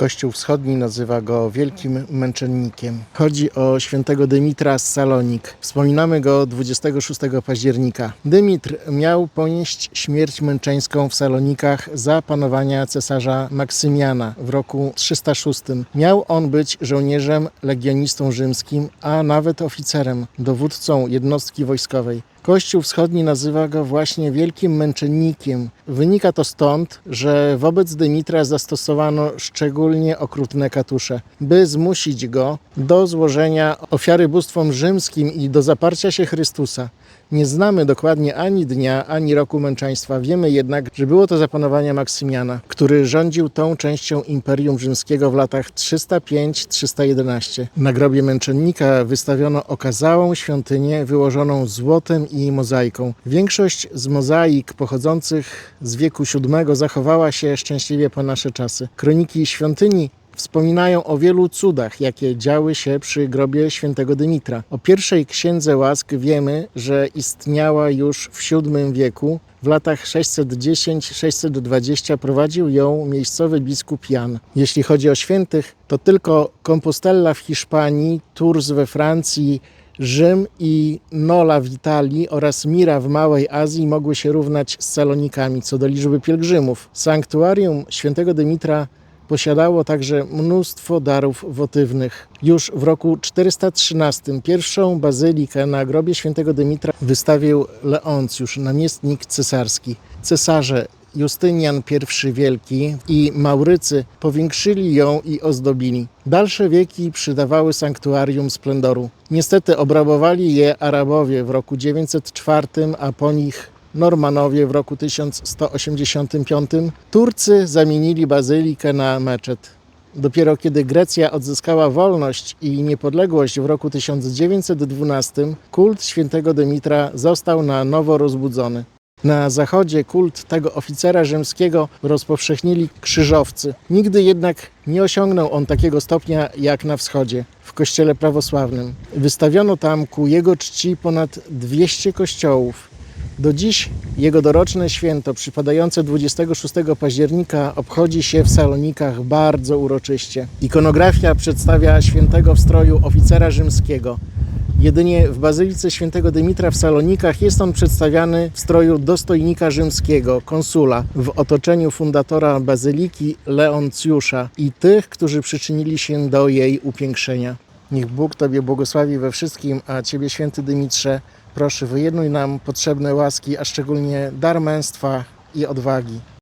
Kościół wschodni nazywa go Wielkim Męczennikiem. Chodzi o świętego Dymitra z Salonik. Wspominamy go 26 października. Dymitr miał ponieść śmierć męczeńską w Salonikach za panowania cesarza Maksymiana w roku 306. Miał on być żołnierzem, legionistą rzymskim, a nawet oficerem, dowódcą jednostki wojskowej. Kościół wschodni nazywa go właśnie Wielkim Męczennikiem. Wynika to stąd, że wobec Dymitra zastosowano szczególnie okrutne katusze, by zmusić go do złożenia ofiary bóstwom rzymskim i do zaparcia się Chrystusa. Nie znamy dokładnie ani dnia, ani roku męczeństwa. Wiemy jednak, że było to zapanowania Maksymiana, który rządził tą częścią Imperium Rzymskiego w latach 305-311. Na grobie męczennika wystawiono okazałą świątynię wyłożoną złotem i mozaiką. Większość z mozaik pochodzących z wieku VII zachowała się szczęśliwie po nasze czasy. Kroniki świątyni wspominają o wielu cudach, jakie działy się przy grobie świętego Dymitra. O pierwszej księdze łask wiemy, że istniała już w VII wieku. W latach 610-620 prowadził ją miejscowy biskup Jan. Jeśli chodzi o świętych, to tylko Compostela w Hiszpanii, Tours we Francji, Rzym i Nola w Italii oraz Mira w Małej Azji mogły się równać z Salonikami co do liczby pielgrzymów. Sanktuarium świętego Dymitra posiadało także mnóstwo darów wotywnych. Już w roku 413 pierwszą bazylikę na grobie świętego Dymitra wystawił Leoncjusz, namiestnik cesarski. Cesarze Justynian I Wielki i Maurycy powiększyli ją i ozdobili. Dalsze wieki przydawały sanktuarium splendoru. Niestety obrabowali je Arabowie w roku 904, a po nich Normanowie w roku 1185. Turcy zamienili bazylikę na meczet. Dopiero kiedy Grecja odzyskała wolność i niepodległość w roku 1912, kult świętego Dymitra został na nowo rozbudzony. Na zachodzie kult tego oficera rzymskiego rozpowszechnili krzyżowcy. Nigdy jednak nie osiągnął on takiego stopnia jak na wschodzie, w kościele prawosławnym. Wystawiono tam ku jego czci ponad 200 kościołów. Do dziś jego doroczne święto, przypadające 26 października, obchodzi się w Salonikach bardzo uroczyście. Ikonografia przedstawia świętego w stroju oficera rzymskiego. Jedynie w Bazylice Świętego Dymitra w Salonikach jest on przedstawiany w stroju dostojnika rzymskiego, konsula, w otoczeniu fundatora bazyliki Leoncjusza i tych, którzy przyczynili się do jej upiększenia. Niech Bóg Tobie błogosławi we wszystkim, a Ciebie, święty Dymitrze, proszę wyjednuj nam potrzebne łaski, a szczególnie dar męstwa i odwagi.